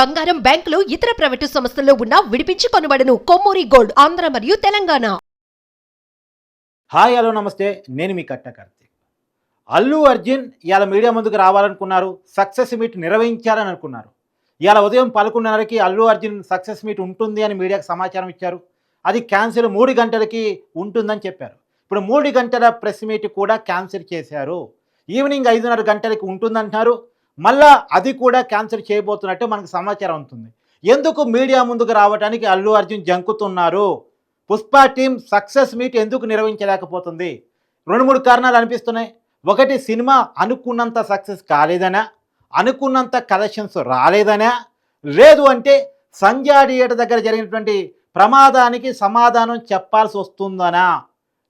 బంగారం బ్యాంకులు ఇతర ప్రైవేటు సంస్థల్లో ఉన్న విడిపించి కొనబడను. కొమ్మూరి గోల్డ్ ఆంధ్ర మరియు తెలంగాణ. హాయ్ హలో నమస్తే. నేను మీ కట్ట కార్తీక్. అల్లు అర్జున్ ఇవాళ మీడియా ముందుకు రావాలనుకున్నారు. సక్సెస్ మీట్ నిర్వహించాలని అనుకున్నారు. ఇవాళ ఉదయం పదకొండున్నరకి అల్లు అర్జున్ సక్సెస్ మీట్ ఉంటుంది అని మీడియాకు సమాచారం ఇచ్చారు. అది క్యాన్సిల్ మూడు గంటలకి ఉంటుందని చెప్పారు. ఇప్పుడు మూడు గంటల ప్రెస్ మీట్ కూడా క్యాన్సిల్ చేశారు. ఈవినింగ్ ఐదున్నర గంటలకి ఉంటుందంటున్నారు. మళ్ళా అది కూడా క్యాన్సిల్ చేయబోతున్నట్టు మనకు సమాచారం ఉంటుంది ఎందుకు మీడియా ముందుకు రావడానికి అల్లు అర్జున్ జంకుతున్నారు? పుష్ప టీం సక్సెస్ మీట్ ఎందుకు నిర్వహించలేకపోతుంది? రెండు మూడు కారణాలు అనిపిస్తున్నాయి. ఒకటి సినిమా అనుకున్నంత సక్సెస్ కాలేదనా? అనుకున్నంత కలెక్షన్స్ రాలేదనా? లేదు అంటే సంధ్యా థియేటర్ దగ్గర జరిగినటువంటి ప్రమాదానికి సమాధానం చెప్పాల్సి వస్తుందనా?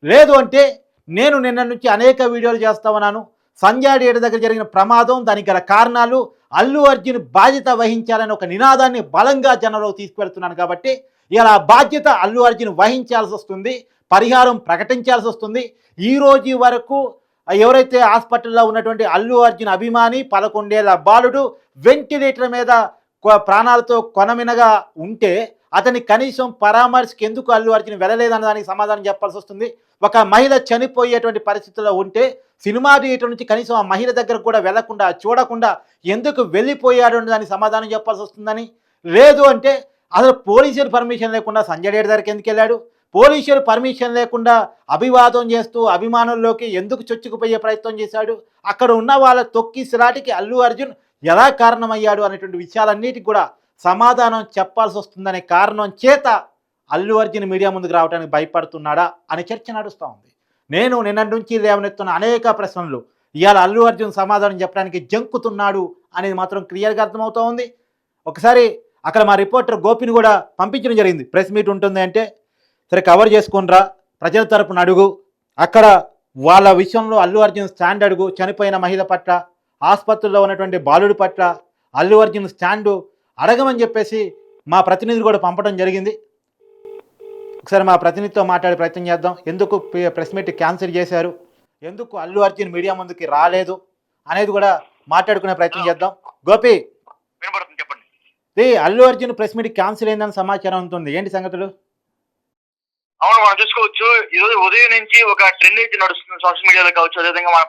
లేదు అంటే నేను నిన్న నుంచి అనేక వీడియోలు చేస్తా ఉన్నాను. సంజయ్ థియేటర్ దగ్గర జరిగిన ప్రమాదం దానికి గల కారణాలు అల్లు అర్జున్ బాధ్యత వహించాలని ఒక నినాదాన్ని బలంగా జనంలో తీసుకువెళ్తున్నాను కాబట్టి ఇలా బాధ్యత అల్లు అర్జున్ వహించాల్సి వస్తుంది పరిహారం ప్రకటించాల్సి వస్తుంది. ఈ రోజు వరకు ఎవరైతే హాస్పిటల్లో ఉన్నటువంటి అల్లు అర్జున్ అభిమాని పదకొండేళ్ళ బాలుడు వెంటిలేటర్ మీద కొ- ప్రాణాలతో కొనమినగా ఉంటే అతని కనీసం పరామర్శకి ఎందుకు అల్లు అర్జున్ వెళ్ళలేదన్న దానికి సమాధానం చెప్పాల్సి వస్తుంది. ఒక మహిళ చనిపోయేటువంటి పరిస్థితుల్లో ఉంటే సినిమా థియేటర్ నుంచి కనీసం ఆ మహిళ దగ్గర కూడా వెళ్ళకుండా చూడకుండా ఎందుకు వెళ్ళిపోయాడు అనే దానికి సమాధానం చెప్పాల్సి వస్తుందని. లేదు అంటే అసలు పోలీసులు పర్మిషన్ లేకుండా సంజయ్ డేట్ దగ్గరికి ఎందుకు వెళ్ళాడు? పోలీసులు పర్మిషన్ లేకుండా అభివాదం చేస్తూ అభిమానుల్లోకి ఎందుకు చొచ్చుకుపోయే ప్రయత్నం చేశాడు? అక్కడ ఉన్న వాళ్ళ తొక్కి సిరాటికి అల్లు అర్జున్ ఎలా కారణమయ్యాడు అనేటువంటి విషయాలన్నిటికి కూడా సమాధానం చెప్పాల్సి వస్తుందనే కారణం చేత అల్లు అర్జున్ మీడియా ముందుకు రావడానికి భయపడుతున్నాడా అనే చర్చ నడుస్తూ ఉంది. నేను నిన్న నుంచి లేవనెత్తున్న అనేక ప్రశ్నలు ఇవాళ అల్లు అర్జున్ సమాధానం చెప్పడానికి జంకుతున్నాడు అనేది మాత్రం క్లియర్గా అర్థమవుతూ ఉంది. ఒకసారి అక్కడ మా రిపోర్టర్ గోపిని కూడా పంపించడం జరిగింది. ప్రెస్ మీట్ ఉంటుంది అంటే సరే కవర్ చేసుకునిరా ప్రజల తరపున అడుగు. అక్కడ వాళ్ళ విషయంలో అల్లు అర్జున్ స్టాండ్ అడుగు చనిపోయిన మహిళ పట్ల ఆసుపత్రిలో ఉన్నటువంటి బాలుడి పట్ల అల్లు అర్జున్ స్టాండు అడగమని చెప్పేసి మా ప్రతినిధి కూడా పంపడం జరిగింది. ఒకసారి మా ప్రతినిధితో మాట్లాడే ప్రయత్నం చేద్దాం. ఎందుకు ప్రెస్ మీట్ క్యాన్సిల్ చేశారు? ఎందుకు అల్లు అర్జున్ మీడియా ముందుకి రాలేదు? అనేది కూడా మాట్లాడుకునే ప్రయత్నం చేద్దాం. గోపి. చెప్పండి. Allu Arjun press meet cancel అయిందని సమాచారం ఉంటుంది. ఏంటి సంగతులు? అవును మనం చూసుకోవచ్చు. ఈ రోజు ఉదయం నుంచి ఒక ట్రెండ్ అయితే నడుస్తుంది సోషల్ మీడియాలో కావచ్చు. అదేవిధంగా మన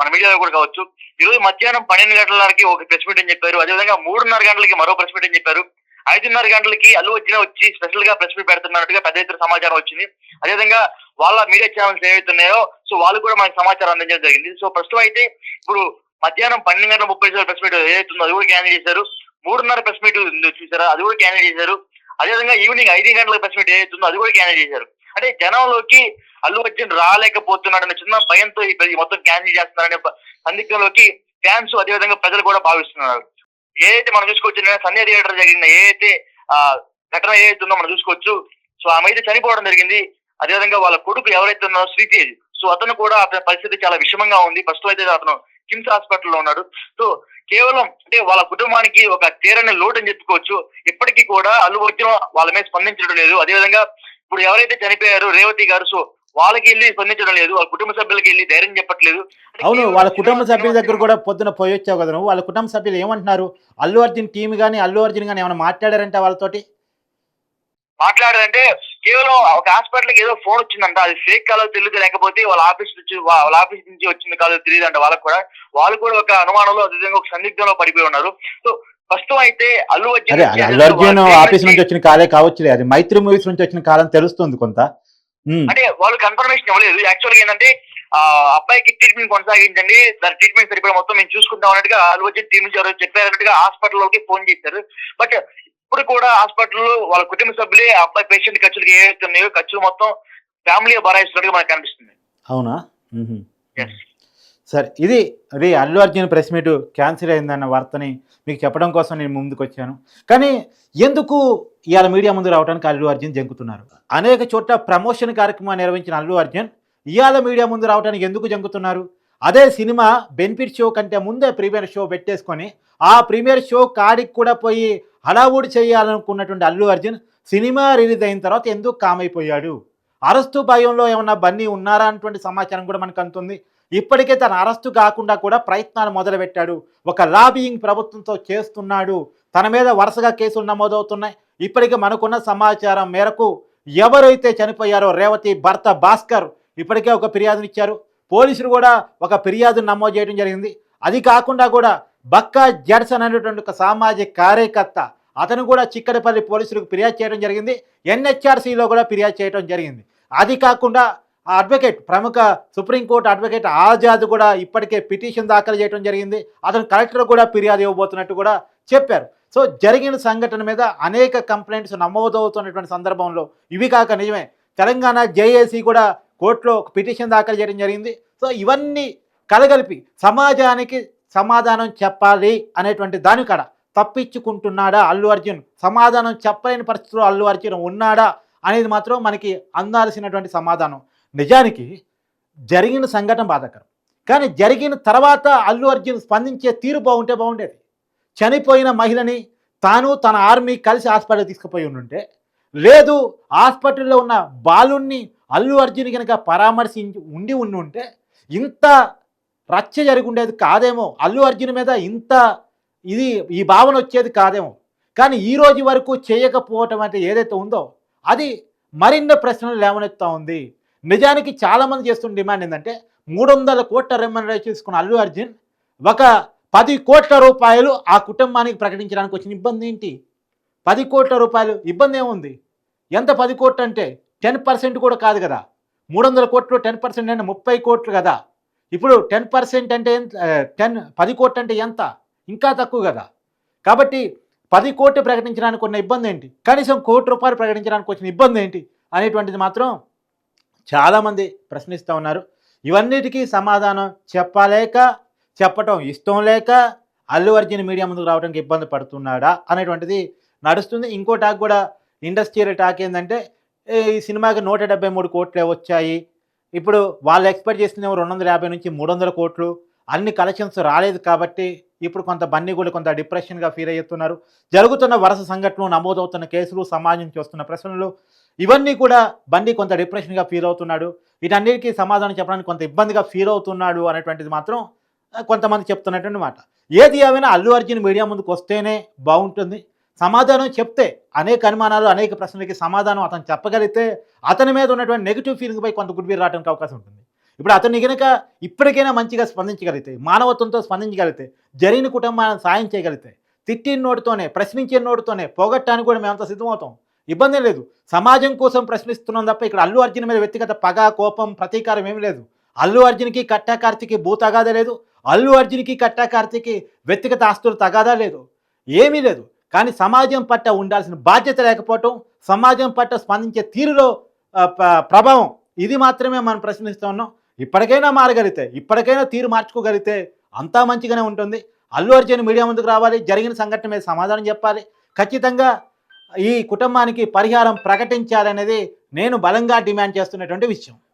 మన మీడియాలో కూడా కావచ్చు. ఈ రోజు మధ్యాహ్నం పన్నెండు గంటలకి ఒక ప్రెస్ మీట్ అని చెప్పారు. అదేవిధంగా మూడున్నర గంటలకి మరో ప్రెస్ మీట్ అని చెప్పారు. ఐదున్నర గంటలకి అల్లు వచ్చిన వచ్చి స్పెషల్గా ప్రెస్ మీట్ పెడుతున్నట్టుగా పెద్ద ఎత్తున సమాచారం వచ్చింది. అదేవిధంగా వాళ్ళ మీడియా ఛానల్స్ ఏవైతున్నాయో సో వాళ్ళు కూడా మనకి సమాచారం అందించడం జరిగింది. సో ప్రస్తుతం అయితే ఇప్పుడు మధ్యాహ్నం పన్నెండు గంటల ముప్పై నిమిషాల ప్రెస్ మీట్ ఏదైతుందో అది కూడా క్యాన్సిల్ చేశారు. మూడున్నర ప్రెస్ మీట్ చూసారా? అది కూడా క్యాన్సిల్ చేశారు. అదేవిధంగా ఈవినింగ్ ఐదు గంటల ప్రెస్ మీట్ ఏదైతుందో అది కూడా క్యాన్సిల్ చేశారు. అంటే జనంలోకి అల్లు అర్జున్ రాలేకపోతున్నాడనే చిన్న భయంతో ఈ మొత్తం క్యాన్సిల్ చేస్తున్నారనే సందిగ్ధంలోకి ఫ్యాన్స్ అదేవిధంగా ప్రజలు కూడా భావిస్తున్నారు. ఏదైతే మనం చూసుకోవచ్చు సన్నీ థియేటర్ జరిగిన ఏదైతే ఆ ఘటన ఏదైతే ఉందో మనం చూసుకోవచ్చు సో ఆమె అయితే చనిపోవడం జరిగింది. అదేవిధంగా వాళ్ళ కొడుకు ఎవరైతే ఉన్నారో శ్రీతేజ్. సో అతను కూడా అతని పరిస్థితి చాలా విషమంగా ఉంది. ఫస్ట్ అయితే అతను కిమ్స్ హాస్పిటల్లో ఉన్నాడు. సో కేవలం అంటే వాళ్ళ కుటుంబానికి ఒక తీరని లోటు అని చెప్పుకోవచ్చు. ఇప్పటికీ కూడా అల్లు అర్జున్ వాళ్ళ మీద స్పందించడం లేదు. అదేవిధంగా ఇప్పుడు ఎవరైతే చనిపోయారో రేవతి గారు సో వాళ్ళకి వెళ్ళి స్పందించడం లేదు వాళ్ళ కుటుంబ సభ్యులకి వెళ్ళి ధైర్యం చెప్పట్లేదు. అవును వాళ్ళ కుటుంబ సభ్యుల దగ్గర కూడా పొద్దున పోయి వచ్చావు కదా నువ్వు. వాళ్ళ కుటుంబ సభ్యులు ఏమంటున్నారు? అల్లు అర్జున్ టీం కానీ అల్లు అర్జున్ కానీ ఏమైనా మాట్లాడారంటే వాళ్ళతోటి? మాట్లాడారంటే కేవలం ఒక హాస్పిటల్కి ఏదో ఫోన్ వచ్చిందంట. అది ఫేక్ కాలో తెలియదు లేకపోతే వాళ్ళ ఆఫీస్ నుంచి వాళ్ళ ఆఫీస్ నుంచి వచ్చింది కాదో తెలియదు అంట వాళ్ళకి కూడా వాళ్ళు కూడా ఒక అనుమానంలో అదేవిధంగా ఒక సందిగ్ధంలో పడిపోయి ఉన్నారు. సో ప్రస్తుతం అయితే అల్లు అర్జున్ అల్లు అర్జున్ ఆఫీస్ నుంచి వచ్చిన కాలే కావచ్చులే. అది మైత్రి మూవీస్ నుంచి వచ్చిన కాలం తెలుస్తుంది కొంత. అంటే వాళ్ళు కన్ఫర్మేషన్ ఇవ్వలేదు. యాక్చువల్గా ఏంటంటే ఆ అబ్బాయికి ట్రీట్మెంట్ కొనసాగించండి. దాని ట్రీట్మెంట్ సరిపోయి మొత్తం మేము చూసుకుంటాం అన్నట్టుగా అల్లు అర్జున్ టీం నుంచి ఎవరో చెప్పారన్నట్టుగా హాస్పిటల్లోకి ఫోన్ చేశారు. బట్ ఇప్పుడు కూడా హాస్పిటల్లో వాళ్ళ కుటుంబ సభ్యులే అబ్బాయి పేషెంట్ ఖర్చులు ఏవైతే ఉన్నాయో ఖర్చులు మొత్తం ఫ్యామిలీ భరాయిస్తున్నట్టుగా మనకు కనిపిస్తుంది. అవునా. సరే ఇది రే Allu Arjun press meet cancel అయిందన్న వార్తని మీకు చెప్పడం కోసం నేను ముందుకు వచ్చాను కానీ ఎందుకు ఇవాళ మీడియా ముందు రావడానికి అల్లు అర్జున్ జంకుతున్నారు? అనేక చోట్ల ప్రమోషన్ కార్యక్రమం నిర్వహించిన అల్లు అర్జున్ ఇవాళ మీడియా ముందు రావడానికి ఎందుకు జంకుతున్నారు? అదే సినిమా బెనిఫిట్ షో కంటే ముందే ప్రీమియర్ షో పెట్టేసుకొని ఆ ప్రీమియర్ షో కాడికి కూడా పోయి హడావుడి చేయాలనుకున్నటువంటి అల్లు అర్జున్ సినిమా రిలీజ్ అయిన తర్వాత ఎందుకు కామైపోయాడు? అరస్తు భయంలో ఏమన్నా బన్నీ ఉన్నారా? అన్నటువంటి సమాచారం కూడా మనకు అందుతుంది. ఇప్పటికే తన అరెస్టు కాకుండా కూడా ప్రయత్నాలు మొదలుపెట్టాడు. ఒక లాబియింగ్ ప్రభుత్వంతో చేస్తున్నాడు. తన మీద వరుసగా కేసులు నమోదవుతున్నాయి. ఇప్పటికే మనకున్న సమాచారం మేరకు ఎవరైతే చనిపోయారో రేవతి భర్త భాస్కర్ ఇప్పటికే ఒక ఫిర్యాదునిచ్చారు పోలీసులు కూడా ఒక ఫిర్యాదు నమోదు చేయడం జరిగింది. అది కాకుండా కూడా బక్కా జడ్సన్ అనేటువంటి ఒక సామాజిక కార్యకర్త అతను కూడా చిక్కడపల్లి పోలీసులకు ఫిర్యాదు చేయడం జరిగింది. ఎన్హెచ్ఆర్సీలో కూడా ఫిర్యాదు చేయడం జరిగింది. అది కాకుండా ఆ అడ్వకేట్ ప్రముఖ సుప్రీంకోర్టు అడ్వకేట్ ఆజాద్ కూడా ఇప్పటికే పిటిషన్ దాఖలు చేయడం జరిగింది. అతను కలెక్టర్ కూడా ఫిర్యాదు ఇవ్వబోతున్నట్టు కూడా చెప్పారు. సో జరిగిన సంఘటన మీద అనేక కంప్లైంట్స్ నమోదవుతున్నటువంటి సందర్భంలో ఇవి కాక నిజమే. తెలంగాణ జేఏసీ కూడా కోర్టులో ఒక పిటిషన్ దాఖలు చేయడం జరిగింది. సో ఇవన్నీ కలగలిపి సమాజానికి సమాధానం చెప్పాలి అనేటువంటి దాని కాడ తప్పించుకుంటున్నాడా అల్లు అర్జున్? సమాధానం చెప్పలేని పరిస్థితిలో అల్లు అర్జున్ ఉన్నాడా అనేది మాత్రం మనకి అందాల్సినటువంటి సమాధానం. నిజానికి జరిగిన సంఘటన బాధాకరం. కానీ జరిగిన తర్వాత అల్లు అర్జున్ స్పందించే తీరు బాగుంటే బాగుండేది. చనిపోయిన మహిళని తాను తన ఆర్మీ కలిసి హాస్పిటల్ తీసుకుపోయి ఉండుంటే లేదు హాస్పిటల్లో ఉన్న బాలుణ్ణి అల్లు అర్జున్ కనుక పరామర్శించి ఉండి ఉండి ఉంటే ఇంత రచ్చ జరిగి కాదేమో. అల్లు అర్జున్ మీద ఇంత ఇది ఈ భావన వచ్చేది కాదేమో. కానీ ఈ రోజు వరకు చేయకపోవటం అంటే ఏదైతే ఉందో అది మరిన్ని ప్రశ్నలు లేవనెత్తా ఉంది. నిజానికి చాలామంది చేస్తున్న డిమాండ్ ఏంటంటే మూడు వందల కోట్ల రెమ్యూనరేషన్ తీసుకున్న అల్లు అర్జున్ ఒక పది కోట్ల రూపాయలు ఆ కుటుంబానికి ప్రకటించడానికి వచ్చిన ఇబ్బంది ఏంటి? పది కోట్ల రూపాయలు ఇబ్బంది ఏముంది? ఎంత పది కోట్లు అంటే టెన్ పర్సెంట్ కూడా కాదు కదా. మూడు వందల కోట్లు టెన్ పర్సెంట్ అంటే ముప్పై కోట్లు కదా. ఇప్పుడు టెన్ పర్సెంట్ అంటే టెన్ పది కోట్లు అంటే ఎంత? ఇంకా తక్కువ కదా. కాబట్టి పది కోట్లు ప్రకటించడానికి ఉన్న ఇబ్బంది ఏంటి? కనీసం కోటి రూపాయలు ప్రకటించడానికి వచ్చిన ఇబ్బంది ఏంటి? అనేటువంటిది మాత్రం చాలామంది ప్రశ్నిస్తూ ఉన్నారు. ఇవన్నిటికీ సమాధానం చెప్పలేక చెప్పటం ఇష్టం లేక అల్లు అర్జున్ మీడియా ముందుకు రావడానికి ఇబ్బంది పడుతున్నాడా అనేటువంటిది నడుస్తుంది. ఇంకో టాక్ కూడా ఇండస్ట్రియల్ టాక్ ఏంటంటే ఈ సినిమాకి నూట డెబ్బై మూడు కోట్లే వచ్చాయి. ఇప్పుడు వాళ్ళు ఎక్స్పెక్ట్ చేసినేమో రెండు వందల యాభై నుంచి మూడు వందల కోట్లు. అన్ని కలెక్షన్స్ రాలేదు కాబట్టి ఇప్పుడు కొంత బన్నీ కూడా కొంత డిప్రెషన్గా ఫీల్ అవుతున్నారు. జరుగుతున్న వరుస సంఘటనలు నమోదవుతున్న కేసులు సమాజం చూస్తున్న ప్రశ్నలు ఇవన్నీ కూడా బండి కొంత డిప్రెషన్గా ఫీల్ అవుతున్నాడు. వీటన్నిటికీ సమాధానం చెప్పడానికి కొంత ఇబ్బందిగా ఫీల్ అవుతున్నాడు అనేటువంటిది మాత్రం కొంతమంది చెప్తున్నటువంటి మాట. ఏది ఏమైనా అల్లు అర్జున్ మీడియా ముందుకు వస్తేనే బాగుంటుంది. సమాధానం చెప్తే అనేక అనుమానాలు అనేక ప్రశ్నలకి సమాధానం అతను చెప్పగలిగితే అతని మీద ఉన్నటువంటి నెగిటివ్ ఫీలింగ్పై కొంత గుడ్బీర్ రావడానికి అవకాశం ఉంటుంది. ఇప్పుడు అతన్ని కనుక ఇప్పటికైనా మంచిగా స్పందించగలిగితే మానవత్వంతో స్పందించగలిగితే జరిగిన కుటుంబాన్ని సాయం చేయగలిగితే తిట్టిన నోటితోనే ప్రశ్నించిన నోటితోనే పోగొట్టడానికి కూడా మేమంతా సిద్ధమవుతాం. ఇబ్బంది లేదు. సమాజం కోసం ప్రశ్నిస్తున్నాం తప్ప ఇక్కడ అల్లు అర్జున్ మీద వ్యక్తిగత పగ కోపం ప్రతీకారం ఏమీ లేదు. అల్లు అర్జున్కి కట్టాకార్తికి భూ తగాదా లేదు. అల్లు అర్జున్కి కట్టాకార్తికి వ్యక్తిగత ఆస్తులు తగాదా లేదు. ఏమీ లేదు. కానీ సమాజం పట్ల ఉండాల్సిన బాధ్యత లేకపోవటం సమాజం పట్ల స్పందించే తీరులో ప్రభావం ఇది మాత్రమే మనం ప్రశ్నిస్తూ ఉన్నాం. ఇప్పటికైనా మారగలిగితే ఇప్పటికైనా తీరు మార్చుకోగలిగితే అంతా మంచిగానే ఉంటుంది. అల్లు అర్జున్ మీడియా ముందుకు రావాలి. జరిగిన సంఘటన మీద సమాధానం చెప్పాలి. ఖచ్చితంగా ఈ కుటుంబానికి పరిహారం ప్రకటించాలనేది నేను బలంగా డిమాండ్ చేస్తున్నటువంటి విషయం.